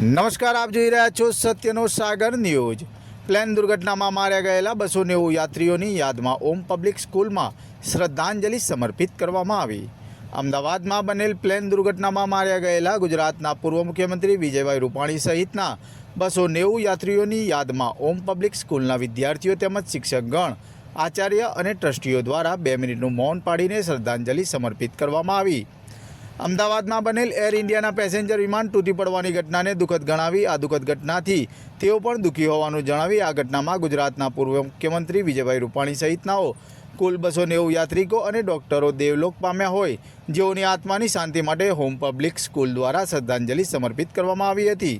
નમસ્કાર, આપ જોઈ રહ્યા છો સત્યનો સાગર ન્યૂઝ. પ્લેન દુર્ઘટનામાં માર્યા ગયેલા બસો નેવું યાત્રીઓની યાદમાં ઓમ પબ્લિક સ્કૂલમાં શ્રદ્ધાંજલિ સમર્પિત કરવામાં આવી. અમદાવાદમાં બનેલ પ્લેન દુર્ઘટનામાં માર્યા ગયેલા ગુજરાતના પૂર્વ મુખ્યમંત્રી વિજયભાઈ રૂપાણી સહિતના બસો નેવું યાત્રીઓની યાદમાં ઓમ પબ્લિક સ્કૂલના વિદ્યાર્થીઓ તેમજ શિક્ષકગણ, આચાર્ય અને ટ્રસ્ટીઓ દ્વારા બે મિનિટનું મૌન પાડીને શ્રદ્ધાંજલિ સમર્પિત કરવામાં આવી. અમદાવાદમાં બનેલ એર ઇન્ડિયાના પેસેન્જર વિમાન તૂટી પડવાની ઘટનાને દુઃખદ ગણાવી આ દુઃખદ ઘટનાથી તેઓ પણ દુઃખી હોવાનું જણાવી આ ઘટનામાં ગુજરાતના પૂર્વ મુખ્યમંત્રી વિજયભાઈ રૂપાણી સહિતનાઓ, કુલ બસો નેવું યાત્રિકો અને ડોક્ટરો દેવલોક પામ્યા હોય જેઓની આત્માની શાંતિ માટે હોમ પબ્લિક સ્કૂલ દ્વારા શ્રદ્ધાંજલિ સમર્પિત કરવામાં આવી હતી.